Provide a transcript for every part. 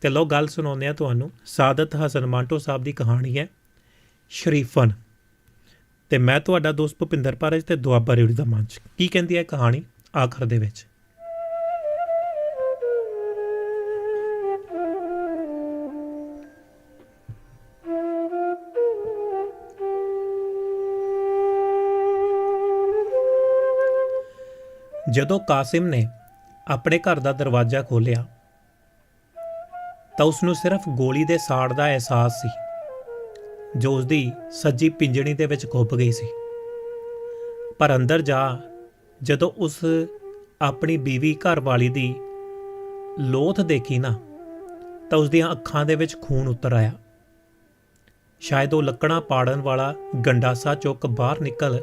ਤੇ ਲੋ ਗੱਲ ਸੁਣਾਉਂਦੇ ਆ ਤੁਹਾਨੂੰ, ਸਾਦਤ ਹਸਨ ਮਾਂਟੋ ਸਾਹਿਬ ਦੀ ਕਹਾਣੀ ਹੈ, ਸ਼ਰੀਫਨ। ਤੇ ਮੈਂ ਤੁਹਾਡਾ ਦੋਸਤ ਭੁਪਿੰਦਰ ਪਾਰਜ ਤੇ ਦੁਆਬਾ ਰੇੜੀ ਦਾ ਮੰਚ। ਕੀ ਕਹਿੰਦੀ ਹੈ ਕਹਾਣੀ ਆਖਰ ਦੇ ਵਿੱਚ? ਜਦੋਂ ਕਾਸਿਮ ਨੇ ਆਪਣੇ ਘਰ ਦਾ ਦਰਵਾਜ਼ਾ ਖੋਲ੍ਹਿਆ ਤਾਂ ਉਸ ਨੂੰ ਸਿਰਫ ਗੋਲੀ ਦੇ ਸਾੜ ਦਾ ਅਹਿਸਾਸ ਸੀ, ਜੋ ਉਸ ਦੀ ਸੱਜੀ ਪਿੰਜਣੀ ਦੇ ਵਿੱਚ ਖੁੱਭ ਗਈ ਸੀ। ਪਰ ਅੰਦਰ ਜਾ ਜਦੋਂ ਉਸ ਆਪਣੀ ਬੀਵੀ ਘਰ ਵਾਲੀ ਦੀ ਲੋਥ ਦੇਖੀ ਨਾ, ਤਾਂ ਉਸ ਦੀਆਂ ਅੱਖਾਂ ਦੇ ਵਿੱਚ ਖੂਨ ਉਤਰ ਆਇਆ। ਸ਼ਾਇਦ ਉਹ ਲੱਕੜਾਂ ਪਾੜਨ ਵਾਲਾ ਗੰਡਾਸਾ ਚੁੱਕ ਬਾਹਰ ਨਿਕਲ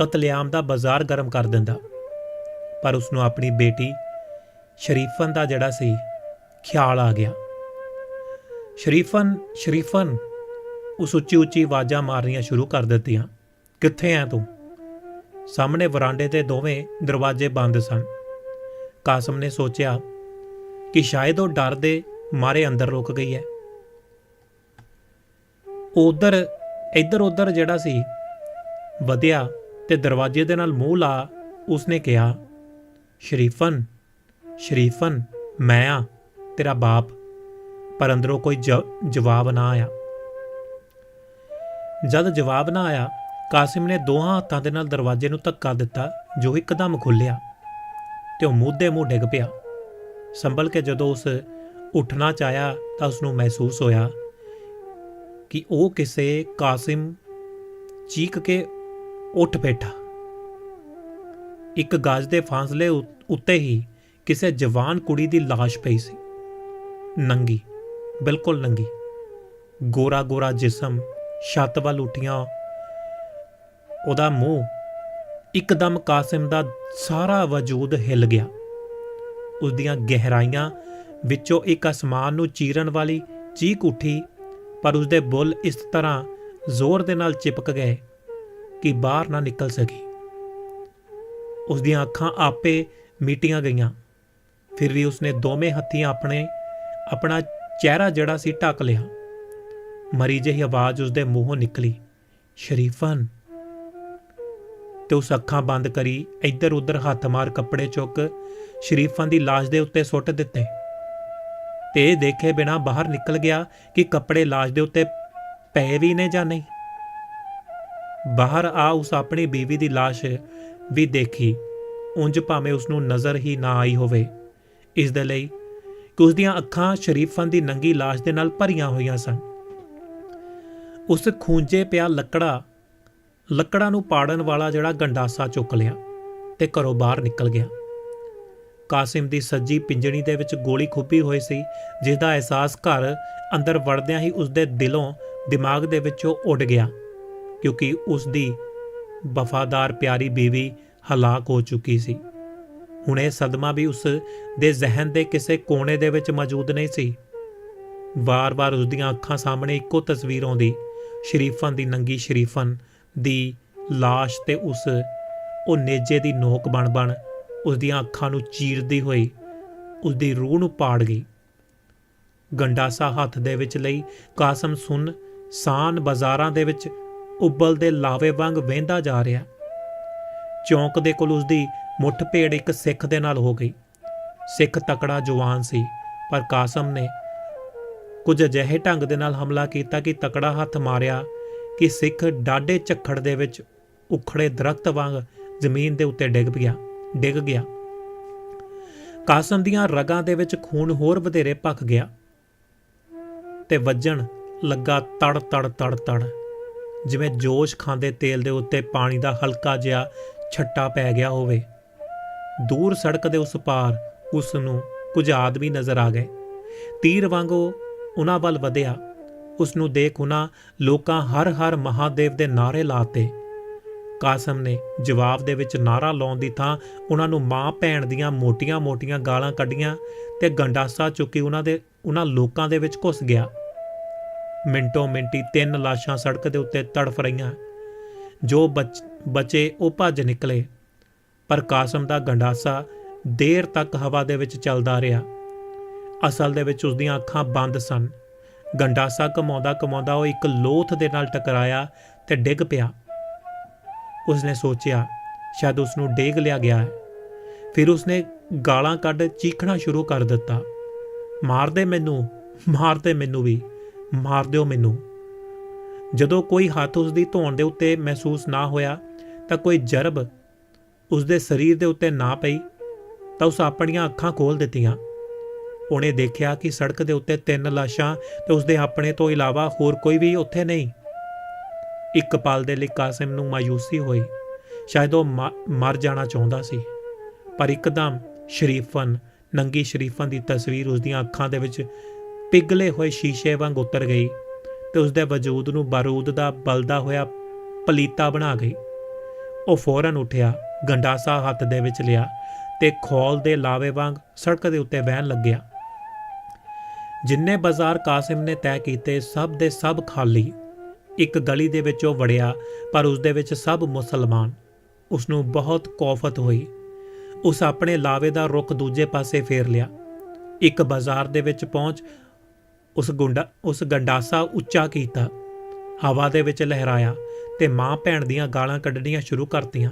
ਕਤਲੇਆਮ ਦਾ ਬਾਜ਼ਾਰ ਗਰਮ ਕਰ ਦਿੰਦਾ, ਪਰ ਉਸ ਨੂੰ ਆਪਣੀ ਬੇਟੀ ਸ਼ਰੀਫਨ ਦਾ ਜਿਹੜਾ ਸੀ, ਖਿਆਲ ਆ ਗਿਆ। ਸ਼ਰੀਫਨ ਸ਼ਰੀਫਨ ਉਸ ਉੱਚੀ ਉੱਚੀ ਆਵਾਜ਼ਾਂ ਮਾਰਨੀਆਂ ਸ਼ੁਰੂ ਕਰ ਦਿੱਤੀਆਂ। ਕਿੱਥੇ ਆ ਤੂੰ? ਸਾਹਮਣੇ ਵਰਾਂਡੇ ਤੇ ਦੋਵੇਂ ਦਰਵਾਜ਼ੇ ਬੰਦ ਸਨ। ਕਾਸਮ ਨੇ ਸੋਚਿਆ ਕਿ ਸ਼ਾਇਦ ਉਹ ਡਰ ਦੇ ਮਾਰੇ ਅੰਦਰ ਰੁਕ ਗਈ ਹੈ ਉਹ ਉਧਰ, ਇੱਧਰ ਉੱਧਰ ਜਿਹੜਾ ਸੀ, ਵਧਿਆ ਤੇ ਦਰਵਾਜ਼ੇ ਦੇ ਨਾਲ ਮੂੰਹ ਲਾ, ਉਸਨੇ ਕਿਹਾ, ਸ਼ਰੀਫਨ ਸ਼ਰੀਫਨ, ਮੈਂ ਆ, ਤੇਰਾ ਬਾਪ। ਪਰ ਅੰਦਰੋਂ ਕੋਈ ਜ- ਜਵਾਬ ਨਾ ਆਇਆ। ਜਦ ਜਵਾਬ ਨਾ ਆਇਆ, ਕਾਸਿਮ ਨੇ ਦੋਹਾਂ ਹੱਥਾਂ ਦੇ ਨਾਲ ਦਰਵਾਜ਼ੇ ਨੂੰ ਧੱਕਾ ਦਿੱਤਾ, ਜੋ ਇੱਕਦਮ ਖੁੱਲਿਆ ਤੇ ਉਹ ਮੂਧੇ ਮੂੰਹ ਡਿੱਗ ਪਿਆ। ਸੰਭਲ ਕੇ ਜਦੋਂ ਉਸ ਉੱਠਣਾ ਚਾਹਿਆ ਤਾਂ ਉਸ ਨੂੰ ਮਹਿਸੂਸ ਹੋਇਆ ਕਿ ਉਹ ਕਿਸੇ ਕਾਸਿਮ ਚੀਕ ਕੇ ਉੱਠ ਬੈਠਾ। ਇੱਕ ਗਾਜ ਦੇ ਫਾਸਲੇ ਉੱਤੇ ਹੀ ਕਿਸੇ ਜਵਾਨ ਕੁੜੀ ਦੀ লাশ ਪਈ ਸੀ, ਨੰਗੀ। ਬਿਲਕੁਲ ਨੰਗੀ। ਗੋਰਾ ਗੋਰਾ ਜਿਸਮ, ਛੱਤ ਵੱਲ ਉੱਠੀਆਂ। ਉਹਦਾ ਮੂੰਹ ਇੱਕਦਮ ਕਾਸਿਮ ਦਾ ਸਾਰਾ ਵਜੂਦ ਹਿੱਲ ਗਿਆ। ਉਸ ਦੀਆਂ ਗਹਿਰਾਈਆਂ ਵਿੱਚੋਂ ਇੱਕ ਅਸਮਾਨ ਨੂੰ ਚੀਰਨ ਵਾਲੀ ਚੀਕ ਉੱਠੀ, ਪਰ ਉਸ ਦੇ ਬੁੱਲ ਇਸ ਤਰ੍ਹਾਂ ਜ਼ੋਰ ਦੇ ਨਾਲ ਚਿਪਕ ਗਏ ਕਿ ਬਾਹਰ ਨਾ ਨਿਕਲ ਸਕੀ। ਉਸ ਦੀਆਂ ਅੱਖਾਂ ਆਪੇ ਮੀਟੀਆਂ ਗਈਆਂ। ਫਿਰ ਵੀ ਉਸਨੇ ਦੋਵੇਂ ਹੱਥੀਂ ਆਪਣੇ, ਆਪਣਾ ਚਿਹਰਾ ਜਿਹੜਾ ਸੀ ਢੱਕ ਲਿਆ। ਮਰੀ ਜਿਹੀ ਆਵਾਜ਼ ਉਸਦੇ ਮੂੰਹੋਂ ਨਿਕਲੀ, ਸ਼ਰੀਫਨ। ਤੇ ਉਸ ਅੱਖਾਂ ਬੰਦ ਕਰੀ ਇੱਧਰ ਉੱਧਰ ਹੱਥ ਮਾਰ ਕੱਪੜੇ ਚੁੱਕ ਸ਼ਰੀਫਨ ਦੀ ਲਾਸ਼ ਦੇ ਉੱਤੇ ਸੁੱਟ ਦਿੱਤੇ। ਤੇ ਇਹ ਦੇਖੇ ਬਿਨਾ ਬਾਹਰ ਨਿਕਲ ਗਿਆ ਕਿ ਕੱਪੜੇ ਲਾਸ਼ ਦੇ ਉੱਤੇ ਪਏ ਵੀ ਨੇ ਜਾਂ ਨਹੀਂ। ਬਾਹਰ ਆ ਉਸ ਆਪਣੀ ਬੀਵੀ ਦੀ ਲਾਸ਼ ਵੀ ਦੇਖੀ। ਉਂਝ ਭਾਵੇਂ ਉਸ ਨੂੰ ਨਜ਼ਰ ਹੀ ਨਾ ਆਈ ਹੋਵੇ। ਇਸ ਦੇ ਲਈ ਕਿ ਉਸ ਦੀਆਂ ਅੱਖਾਂ ਸ਼ਰੀਫਨ ਦੀ ਨੰਗੀ ਲਾਸ਼ ਦੇ ਨਾਲ ਭਰੀਆਂ ਹੋਈਆਂ ਸਨ। ਉਸ ਖੂੰਜੇ ਪਿਆ ਲੱਕੜਾ, ਲੱਕੜਾਂ ਨੂੰ ਪਾੜਨ ਵਾਲਾ ਜਿਹੜਾ ਗੰਡਾਸਾ ਚੁੱਕ ਲਿਆ ਤੇ ਘਰੋਂ ਬਾਹਰ ਨਿਕਲ ਗਿਆ। ਕਾਸਿਮ ਦੀ ਸੱਜੀ ਪਿੰਜਣੀ ਦੇ ਵਿੱਚ ਗੋਲੀ ਖੁੱਬੀ ਹੋਈ ਸੀ ਜਿਸ ਦਾ ਅਹਿਸਾਸ ਘਰ ਅੰਦਰ ਵੜਦਿਆਂ ਹੀ ਉਸ ਦੇ ਦਿਲੋਂ ਦਿਮਾਗ ਦੇ ਵਿੱਚੋਂ ਉੱਡ ਗਿਆ, ਕਿਉਂਕਿ ਉਸ ਦੀ ਵਫਾਦਾਰ ਪਿਆਰੀ ਬੀਵੀ ਹਲਾਕ ਹੋ ਚੁੱਕੀ ਸੀ। ਹੁਣ ਇਹ ਸਦਮਾ ਵੀ ਉਸ ਦੇ ਜ਼ਿਹਨ ਦੇ ਕਿਸੇ ਕੋਨੇ ਦੇ ਵਿੱਚ ਮੌਜੂਦ ਨਹੀਂ ਸੀ। ਵਾਰ-ਵਾਰ ਉਸ ਦੀਆਂ ਅੱਖਾਂ ਸਾਹਮਣੇ ਇੱਕੋ ਤਸਵੀਰ ਆਉਂਦੀ। ਸ਼ਰੀਫਨ ਦੀ ਨੰਗੀ ਸ਼ਰੀਫਨ ਦੀ লাশ ਤੇ ਉਸ, ਉਹ ਨੇਜੇ ਦੀ ਨੋਕ ਬਣ-ਬਣ ਉਸ ਦੀਆਂ ਅੱਖਾਂ ਨੂੰ ਚੀਰਦੀ ਹੋਈ ਉਸ ਦੀ ਰੂਹ ਨੂੰ ਪਾੜ ਗਈ। ਗੰਡਾਸਾ ਹੱਥ ਦੇ ਵਿੱਚ ਲਈ ਕਾਸਮ ਸੁਨ ਸਾਨ ਬਾਜ਼ਾਰਾਂ ਦੇ ਵਿੱਚ ਉਬਲਦੇ ਲਾਵੇ ਵਾਂਗ ਵਹਿੰਦਾ ਜਾ ਰਿਹਾ। ਚੌਂਕ ਦੇ ਕੋਲ ਉਸ ਦੀ ਮੁੱਠ ਭੇੜ ਇੱਕ ਸਿੱਖ ਦੇ ਨਾਲ ਹੋ ਗਈ। ਸਿੱਖ ਤਕੜਾ ਜਵਾਨ ਸੀ, ਪਰ ਕਾਸਮ ਨੇ ਕੁਝ ਅਜਿਹੇ ਢੰਗ ਦੇ ਨਾਲ ਹਮਲਾ ਕੀਤਾ ਕਿ ਤਕੜਾ ਹੱਥ ਮਾਰਿਆ ਕਿ ਸਿੱਖ ਡਾਢੇ ਝੱਖੜ ਦੇ ਵਿੱਚ ਉਖੜੇ ਦਰਖਤ ਵਾਂਗ ਜ਼ਮੀਨ ਦੇ ਉੱਤੇ ਡਿੱਗ ਗਿਆ ਡਿੱਗ ਗਿਆ। ਕਾਸਮ ਦੀਆਂ ਰਗਾਂ ਦੇ ਵਿੱਚ ਖੂਨ ਹੋਰ ਵਧੇਰੇ ਭਖ ਗਿਆ ਤੇ ਵੱਜਣ ਲੱਗਾ ਤੜ ਤੜ ਤੜ ਤੜ, ਜਿਵੇਂ ਜੋਸ਼ ਖਾਂਦੇ ਤੇਲ ਦੇ ਉੱਤੇ ਪਾਣੀ ਦਾ ਹਲਕਾ ਜਿਹਾ ਛੱਟਾ ਪੈ ਗਿਆ ਹੋਵੇ। ਦੂਰ ਸੜਕ ਦੇ ਉਸ ਪਾਰ ਉਸ ਨੂੰ ਕੁਝ ਆਦਮੀ ਨਜ਼ਰ ਆ ਗਏ। ਤੀਰ ਵਾਂਗੂ ਉਹਨਾਂ ਵੱਲ ਵਧਿਆ। ਉਸ ਨੂੰ ਦੇਖ ਉਹਨਾਂ ਲੋਕਾਂ ਹਰ ਹਰ ਮਹਾਦੇਵ ਦੇ ਨਾਰੇ ਲਾਤੇ ਕਾਸਮ ਨੇ ਜਵਾਬ ਦੇ ਵਿੱਚ ਨਾਰਾ ਲਾਉਣ ਦੀ ਥਾਂ ਉਹਨਾਂ ਨੂੰ ਮਾਂ ਭੈਣ ਦੀਆਂ ਮੋਟੀਆਂ-ਮੋਟੀਆਂ ਗਾਲਾਂ ਕੱਢੀਆਂ ਤੇ ਗੰਡਾਸਾ ਚੁੱਕੀ ਉਹਨਾਂ ਦੇ ਉਹਨਾਂ ਲੋਕਾਂ ਦੇ ਵਿੱਚ ਘੁਸ ਗਿਆ। ਮਿੰਟੋ ਮਿੰਟੀ ਤਿੰਨ ਲਾਸ਼ਾਂ ਸੜਕ ਦੇ ਉੱਤੇ ਤੜਫ ਰਹੀਆਂ। ਜੋ ਬਚੇ ਉਹ ਭੱਜ ਨਿਕਲੇ। ਪਰ ਕਾਸਮ ਦਾ ਗੰਡਾਸਾ ਦੇਰ ਤੱਕ ਹਵਾ ਦੇ ਵਿੱਚ ਚੱਲਦਾ ਰਿਹਾ। ਅਸਲ ਦੇ ਵਿੱਚ ਉਸਦੀਆਂ ਅੱਖਾਂ ਬੰਦ ਸਨ। ਗੰਡਾਸਾ ਕਮਾਉਂਦਾ ਕਮਾਉਂਦਾ ਉਹ ਇੱਕ ਲੋਥ ਦੇ ਨਾਲ ਟਕਰਾਇਆ ਤੇ ਡਿੱਗ ਪਿਆ। ਉਸਨੇ ਸੋਚਿਆ, ਸ਼ਾਇਦ ਉਸ ਨੂੰ ਡੇਗ ਲਿਆ ਗਿਆ ਹੈ। ਫਿਰ ਉਸਨੇ ਗਾਲਾਂ ਕੱਢ ਚੀਖਣਾ ਸ਼ੁਰੂ ਕਰ ਦਿੱਤਾ। ਮਾਰ ਦੇ ਮੈਨੂੰ ਮਾਰ ਦੇ ਮੈਨੂੰ ਵੀ, ਮਾਰ ਦਿਓ ਮੈਨੂੰ। ਜਦੋਂ ਕੋਈ ਹੱਥ ਉਸ ਦੀ ਧੌਣ ਦੇ ਉੱਤੇ ਮਹਿਸੂਸ ਨਾ ਹੋਇਆ ਤਾਂ ਕੋਈ ਜਰਬ ਉਸ ਦੇ ਸਰੀਰ ਦੇ ਉੱਤੇ ਨਾ ਪਈ ਤਾਂ ਉਸ ਆਪਣੀਆਂ ਅੱਖਾਂ ਖੋਲ ਦਿੱਤੀਆਂ। ਉਹਨੇ ਦੇਖਿਆ ਕਿ ਸੜਕ ਦੇ ਉੱਤੇ ਤਿੰਨ ਲਾਸ਼ਾਂ ਤੇ ਉਸ ਦੇ ਆਪਣੇ ਤੋਂ ਇਲਾਵਾ ਹੋਰ ਕੋਈ ਵੀ ਉੱਥੇ ਨਹੀਂ। ਇੱਕ ਪਲ ਦੇ ਲਈ ਕਾਸਿਮ ਨੂੰ ਮਾਯੂਸੀ ਹੋਈ। ਸ਼ਾਇਦ ਉਹ ਮ- ਮਰ ਜਾਣਾ ਚਾਹੁੰਦਾ ਸੀ। ਪਰ ਇੱਕਦਮ ਸ਼ਰੀਫਨ, ਨੰਗੀ ਸ਼ਰੀਫਨ ਦੀ ਤਸਵੀਰ ਉਸ ਦੀਆਂ ਅੱਖਾਂ ਦੇ ਵਿੱਚ ਪਿਘਲੇ ਹੋਏ ਸ਼ੀਸ਼ੇ ਵਾਂਗ ਉਤਰ ਗਈ ਤੇ ਉਸ ਦੇ ਵਜੂਦ ਨੂੰ ਬਾਰੂਦ ਦਾ ਬਲਦਾ ਹੋਇਆ ਪਲੀਤਾ ਬਣਾ ਗਈ। ਉਹ ਫੌਰਨ ਉੱਠਿਆ ਗੰਡਾਸਾ ਹੱਥ ਦੇ ਵਿੱਚ ਲਿਆ ਤੇ ਖੋਲ ਦੇ ਲਾਵੇ ਵਾਂਗ ਸੜਕ ਦੇ ਉੱਤੇ ਵਹਿਣ ਲੱਗਿਆ। ਜਿੰਨੇ ਬਾਜ਼ਾਰ ਕਾਸਿਮ ਨੇ ਤੈਅ ਕੀਤੇ, ਸਭ ਦੇ ਸਭ ਖਾਲੀ। ਇੱਕ ਗਲੀ ਦੇ ਵਿੱਚ ਉਹ ਵੜਿਆ, ਪਰ ਉਸ ਦੇ ਵਿੱਚ ਸਭ ਮੁਸਲਮਾਨ। ਉਸ ਨੂੰ ਬਹੁਤ ਕੌਫਤ ਹੋਈ। ਉਸ ਆਪਣੇ ਲਾਵੇ ਦਾ ਰੁਖ ਦੂਜੇ ਪਾਸੇ ਫੇਰ ਲਿਆ। ਇੱਕ ਬਾਜ਼ਾਰ ਦੇ ਵਿੱਚ ਪਹੁੰਚ, ਉਸ ਗੁੰਡਾ, ਉਸ ਗੰਡਾਸਾ ਉੱਚਾ ਕੀਤਾ। ਹਵਾ ਦੇ ਵਿੱਚ ਲਹਿਰਾਇਆ। ਤੇ ਮਾਂ ਭੈਣ ਦੀਆਂ ਗਾਲਾਂ ਕੱਢਣੀਆਂ ਸ਼ੁਰੂ ਕਰਤੀਆਂ।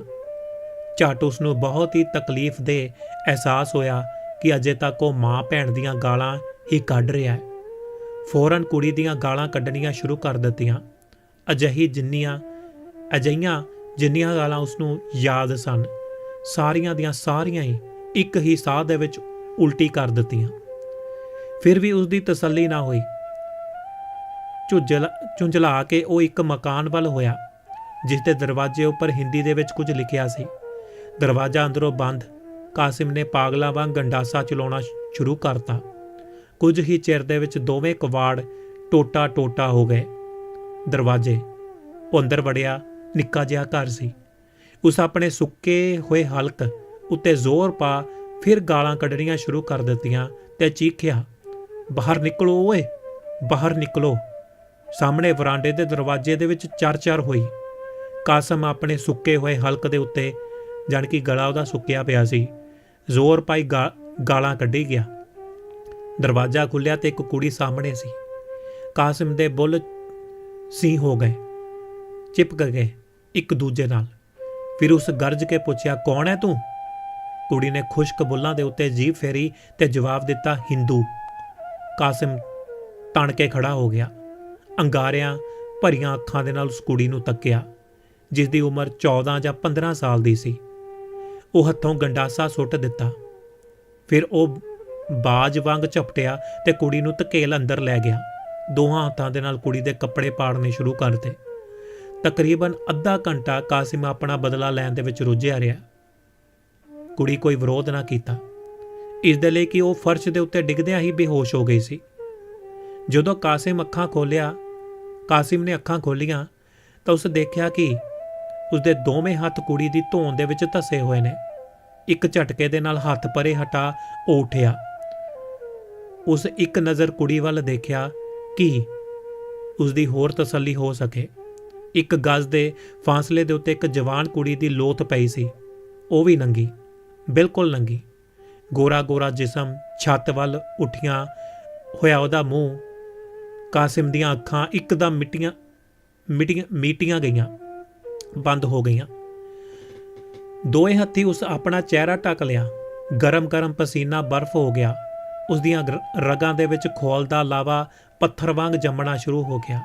ਝੱਟ ਉਸ ਨੂੰ ਬਹੁਤ ਹੀ ਤਕਲੀਫ ਦੇ ਅਹਿਸਾਸ ਹੋਇਆ ਕਿ ਅਜੇ ਤੱਕ ਉਹ ਮਾਂ ਭੈਣ ਦੀਆਂ ਗਾਲਾਂ ਹੀ ਕੱਢ ਰਿਹਾ ਹੈ। ਫੌਰਨ ਕੁੜੀ ਦੀਆਂ ਗਾਲਾਂ ਕੱਢਣੀਆਂ ਸ਼ੁਰੂ ਕਰ ਦਿੱਤੀਆਂ। ਅਜਹੀ ਜਿੰਨੀਆਂ ਅਜਈਆਂ ਜਿੰਨੀਆਂ ਗਾਲਾਂ ਉਸ ਨੂੰ ਯਾਦ ਸਨ, ਸਾਰੀਆਂ ਦੀਆਂ ਸਾਰੀਆਂ ਹੀ ਇੱਕ ਹੀ ਸਾਹ ਦੇ ਵਿੱਚ ਉਲਟੀ ਕਰ ਦਿੱਤੀਆਂ। ਫਿਰ ਵੀ ਉਸ ਦੀ ਤਸੱਲੀ ਨਾ ਹੋਈ। ਝੁੰਝਲ ਝੁੰਝਲਾ ਕੇ ਉਹ ਇੱਕ ਮਕਾਨ ਵੱਲ ਹੋਇਆ। ਜਿਸ ਦੇ ਦਰਵਾਜ਼ੇ ਉੱਪਰ ਹਿੰਦੀ ਦੇ ਵਿੱਚ ਕੁਝ ਲਿਖਿਆ ਸੀ। ਦਰਵਾਜ਼ਾ ਅੰਦਰੋਂ ਬੰਦ, ਕਾਸਿਮ ਨੇ ਪਾਗਲਾ ਵਾਂਗ ਗੰਡਾਸਾ ਚਲਾਉਣਾ ਸ਼ੁਰੂ ਕਰਤਾ। ਕੁਝ ਹੀ ਚਿਰ ਦੇ ਵਿੱਚ ਦੋਵੇਂ ਕਵਾੜ ਟੋਟਾ ਟੋਟਾ ਹੋ ਗਏ। ਦਰਵਾਜ਼ੇ ਉਹ ਅੰਦਰ ਵੜਿਆ, ਨਿੱਕਾ ਜਿਹਾ ਘਰ ਸੀ। ਉਸ ਆਪਣੇ ਸੁੱਕੇ ਹੋਏ ਹਲਕ ਉੱਤੇ ਜ਼ੋਰ ਪਾ ਫਿਰ ਗਾਲਾਂ ਕੱਢਣੀਆਂ ਸ਼ੁਰੂ ਕਰ ਦਿੱਤੀਆਂ ਤੇ ਚੀਖਿਆ, ਬਾਹਰ ਨਿਕਲੋ ਓਏ, ਬਾਹਰ ਨਿਕਲੋ। ਸਾਹਮਣੇ ਵਰਾਂਡੇ ਦੇ ਦਰਵਾਜ਼ੇ ਦੇ ਵਿੱਚ ਚਰ-ਚਰ ਹੋਈ। ਕਾਸਮ ਆਪਣੇ ਸੁੱਕੇ ਹੋਏ ਹਲਕ ਦੇ ਉੱਤੇ, ਜਾਣ ਕਿ ਗਲਾ ਉਹਦਾ ਸੁੱਕਿਆ ਪਿਆ ਸੀ। ਜ਼ੋਰ ਪਾਈ ਗਾ- ਗਾਲਾਂ ਕੱਢੀ ਗਿਆ। ਦਰਵਾਜ਼ਾ ਖੁੱਲਿਆ ਤੇ ਇੱਕ ਕੁੜੀ ਸਾਹਮਣੇ ਸੀ। ਕਾਸਿਮ ਦੇ ਬੁੱਲ ਸੀ ਹੋ ਗਏ, ਚਿਪਕ ਗਏ ਇੱਕ ਦੂਜੇ ਨਾਲ। ਫਿਰ ਉਸ ਗਰਜ ਕੇ ਪੁੱਛਿਆ, ਕੌਣ ਹੈ ਤੂੰ? ਕੁੜੀ ਨੇ ਖੁਸ਼ਕ ਬੁੱਲਾਂ ਦੇ ਉੱਤੇ ਜੀਭ ਫੇਰੀ ਤੇ ਜਵਾਬ ਦਿੱਤਾ, ਹਿੰਦੂ। ਕਾਸਿਮ ਤਣ ਕੇ ਖੜਾ ਹੋ ਗਿਆ। ਅੰਗਾਰਿਆਂ ਭਰੀਆਂ ਅੱਖਾਂ ਦੇ ਨਾਲ ਉਸ ਕੁੜੀ ਨੂੰ ਤੱਕਿਆ। ਜਿਸ ਦੀ ਉਮਰ 14 ਜਾਂ 15 ਸਾਲ ਦੀ ਸੀ। ਉਹ ਹੱਥੋਂ ਗੰਡਾਸਾ ਸੁੱਟ ਦਿੱਤਾ। ਫਿਰ ਉਹ ਬਾਜ ਵਾਂਗ ਝਪਟਿਆ ਤੇ ਕੁੜੀ ਨੂੰ ਧਕੇਲ ਅੰਦਰ ਲੈ ਗਿਆ। ਦੋਹਾਂ ਹੱਥਾਂ ਦੇ ਨਾਲ ਕੁੜੀ ਦੇ ਕੱਪੜੇ ਪਾੜਨੇ ਸ਼ੁਰੂ ਕਰ ਦਿੱਤੇ ਤਕਰੀਬਨ ਅੱਧਾ ਘੰਟਾ ਕਾਸਿਮ ਆਪਣਾ ਬਦਲਾ ਲੈਣ ਦੇ ਵਿੱਚ ਰੁੱਝਿਆ ਰਿਹਾ। ਕੁੜੀ ਕੋਈ ਵਿਰੋਧ ਨਾ ਕੀਤਾ। ਇਸ ਦੇ ਲਈ ਕਿ ਉਹ ਫਰਸ਼ ਦੇ ਉੱਤੇ ਡਿੱਗਦਿਆਂ ਹੀ ਬੇਹੋਸ਼ ਹੋ ਗਈ ਸੀ। ਜਦੋਂ ਕਾਸਿਮ ਅੱਖਾਂ ਖੋਲਿਆ ਕਾਸਿਮ ਨੇ ਅੱਖਾਂ ਖੋਲੀਆਂ ਤਾਂ ਉਸ ਦੇਖਿਆ ਕਿ ਉਸਦੇ ਦੋਵੇਂ ਹੱਥ ਕੁੜੀ ਦੀ ਧੌਣ ਦੇ ਵਿੱਚ ਧਸੇ ਹੋਏ ਨੇ। ਇੱਕ ਝਟਕੇ ਦੇ ਨਾਲ ਹੱਥ ਪਰੇ ਹਟਾ ਉਹ ਉੱਠਿਆ। ਉਸ ਇੱਕ ਨਜ਼ਰ ਕੁੜੀ ਵੱਲ ਦੇਖਿਆ ਕਿ ਉਸ ਦੀ ਹੋਰ ਤਸੱਲੀ ਹੋ ਸਕੇ। ਇੱਕ ਗਜ਼ ਦੇ ਫਾਸਲੇ ਦੇ ਉੱਤੇ ਇੱਕ ਜਵਾਨ ਕੁੜੀ ਦੀ ਲੋਥ ਪਈ ਸੀ। ਉਹ ਵੀ ਨੰਗੀ, ਬਿਲਕੁਲ ਨੰਗੀ। ਗੋਰਾ ਗੋਰਾ ਜਿਸਮ, ਛੱਤ ਵੱਲ ਉੱਠੀਆਂ ਹੋਇਆ ਉਹਦਾ ਮੂੰਹ ਕਾਸਿਮ ਦੀਆਂ ਅੱਖਾਂ ਇੱਕਦਮ ਮਿੱਟੀਆਂ ਮਿੱਟੀਆਂ, ਮੀਟੀਆਂ ਗਈਆਂ। ਬੰਦ ਹੋ ਗਈਆਂ। ਦੋਵੇਂ ਹੱਥੀ ਉਸ ਆਪਣਾ ਚਿਹਰਾ ਢੱਕ ਲਿਆ। ਗਰਮ-ਗਰਮ ਪਸੀਨਾ ਬਰਫ਼ ਹੋ ਗਿਆ। ਉਸ ਦੀਆਂ ਰਗਾਂ ਦੇ ਵਿੱਚ ਖੋਲ ਦਾ ਲਾਵਾ ਪੱਥਰ ਵਾਂਗ ਜੰਮਣਾ ਸ਼ੁਰੂ ਹੋ ਗਿਆ।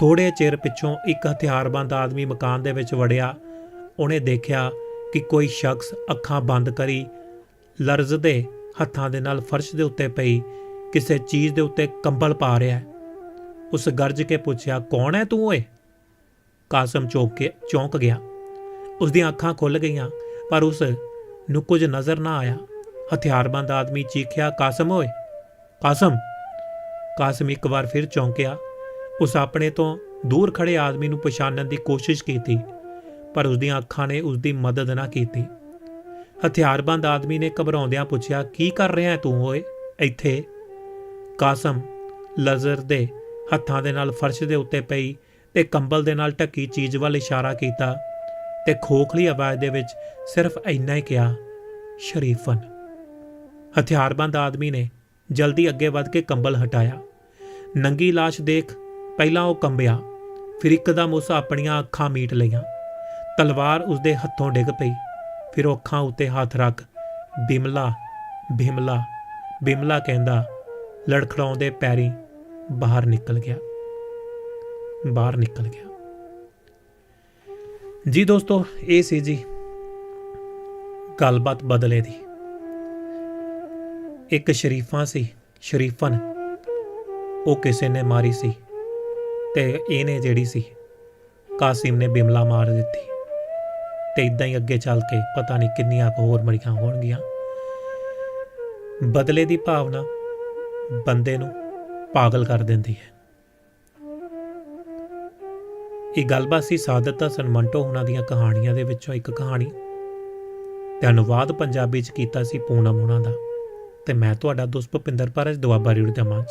ਥੋੜੇ ਚਿਰ ਪਿੱਛੋਂ ਇੱਕ ਹਥਿਆਰਬੰਦ ਆਦਮੀ ਮਕਾਨ ਦੇ ਵਿੱਚ ਵੜਿਆ। ਉਹਨੇ ਦੇਖਿਆ ਕਿ ਕੋਈ ਸ਼ਖਸ ਅੱਖਾਂ ਬੰਦ ਕਰੀ ਲਰਜ਼ਦੇ ਹੱਥਾਂ ਦੇ ਨਾਲ ਫਰਸ਼ ਦੇ ਉੱਤੇ ਪਈ, ਕਿਸੇ ਚੀਜ਼ ਦੇ ਉੱਤੇ ਕੰਬਲ ਪਾ ਰਿਹਾ ਹੈ। ਉਸ ਗਰਜ ਕੇ ਪੁੱਛਿਆ, ਕੌਣ ਹੈ ਤੂੰ ਓਏ? ਕਾਸਮ ਚੌਂਕ ਕੇ ਚੌਂਕ ਗਿਆ। ਉਸ ਦੀਆਂ ਅੱਖਾਂ ਖੁੱਲ ਗਈਆਂ, ਪਰ ਉਸ ਨੂੰ ਕੁਝ ਨਜ਼ਰ ਨਾ ਆਇਆ। ਹਥਿਆਰਬੰਦ ਆਦਮੀ ਚੀਖਿਆ, ਕਾਸਮ ਓਏ, ਕਾਸਮ। ਕਾਸਮ ਇੱਕ ਵਾਰ ਫਿਰ ਚੌਂਕਿਆ। ਉਸ ਆਪਣੇ ਤੋਂ ਦੂਰ ਖੜੇ ਆਦਮੀ ਨੂੰ ਪਛਾਣਨ ਦੀ ਕੋਸ਼ਿਸ਼ ਕੀਤੀ, ਪਰ ਉਸ ਦੀਆਂ ਅੱਖਾਂ ਨੇ ਉਸ ਦੀ ਮਦਦ ਨਾ ਕੀਤੀ। ਹਥਿਆਰਬੰਦ ਆਦਮੀ ਨੇ ਘਬਰਾਉਂਦਿਆਂ ਪੁੱਛਿਆ, ਕੀ ਕਰ ਰਿਹਾ ਤੂੰ ਓਏ ਇੱਥੇ? ਕਾਸਮ ਲਜ਼ਰ ਦੇ ਹੱਥਾਂ ਦੇ ਨਾਲ ਫਰਸ਼ ਦੇ ਉੱਤੇ ਪਈ ਤੇ ਕੰਬਲ ਦੇ ਨਾਲ ਢੱਕੀ ਚੀਜ਼ ਵੱਲ ਇਸ਼ਾਰਾ ਕੀਤਾ ਤੇ ਖੋਖਲੀ ਆਵਾਜ਼ ਦੇ ਵਿੱਚ ਸਿਰਫ ਇੰਨਾ ਹੀ ਕਿਹਾ, ਸ਼ਰੀਫਨ। ਹਥਿਆਰਬੰਦ ਆਦਮੀ ਨੇ ਜਲਦੀ ਅੱਗੇ ਵੱਧ ਕੇ ਕੰਬਲ ਹਟਾਇਆ। ਨੰਗੀ ਲਾਸ਼ ਦੇਖ ਪਹਿਲਾਂ ਉਹ ਕੰਬਿਆ, ਫਿਰ ਇੱਕਦਮ ਉਸ ਆਪਣੀਆਂ ਅੱਖਾਂ ਮੀਟ ਲਈਆਂ। ਤਲਵਾਰ ਉਸਦੇ ਹੱਥੋਂ ਡਿੱਗ ਪਈ, ਫਿਰ ਉਹ ਅੱਖਾਂ ਉੱਤੇ ਹੱਥ ਰੱਖ, ਬਿਮਲਾ ਬਿਮਲਾ ਬਿਮਲਾ, ਕਹਿੰਦਾ, ਲੜਖੜਾਉਂਦੇ ਪੈਰੀ ਬਾਹਰ ਨਿਕਲ ਗਿਆ। ਬਾਹਰ ਨਿਕਲ ਗਿਆ। ਜੀ ਦੋਸਤੋ, ਇਹ ਸੀ ਜੀ ਗੱਲਬਾਤ ਬਦਲੇ ਦੀ। ਇੱਕ ਸ਼ਰੀਫਾਂ ਸੀ, ਸ਼ਰੀਫਨ। ਉਹ ਕਿਸੇ ਨੇ ਮਾਰੀ ਸੀ ਤੇ ਇਹਨੇ ਜਿਹੜੀ ਸੀ, ਕਾਸਿਮ ਨੇ ਬਿਮਲਾ ਮਾਰ ਦਿੱਤੀ। ਤੇ ਇਦਾਂ ਹੀ ਅੱਗੇ ਚੱਲ ਕੇ ਪਤਾ ਨਹੀਂ ਕਿੰਨੀਆਂ ਕੁ ਹੋਰ ਮਰੀਆਂ ਹੋਣਗੀਆਂ। ਬਦਲੇ ਦੀ ਭਾਵਨਾ ਬੰਦੇ ਨੂੰ ਪਾਗਲ ਕਰ ਦਿੰਦੀ ਹੈ। ਇਹ ਗੱਲਬਾਤ ਸੀ, ਸਾਦਤ ਹਸਨ ਸਨਮੰਟੋ ਉਹਨਾਂ ਦੀਆਂ ਕਹਾਣੀਆਂ ਦੇ ਵਿੱਚੋਂ ਇੱਕ ਕਹਾਣੀ। ਤੇ ਅਨੁਵਾਦ ਪੰਜਾਬੀ ਚ ਕੀਤਾ ਸੀ ਪੂਨਮ ਉਹਨਾਂ ਦਾ। ਤੇ ਮੈਂ ਤੁਹਾਡਾ ਦੋਸਤ ਭੁਪਿੰਦਰ ਪਾਰਜ ਦੁਆਬਾ ਰੇਡੀਓ ਦੇ ਮੰਚ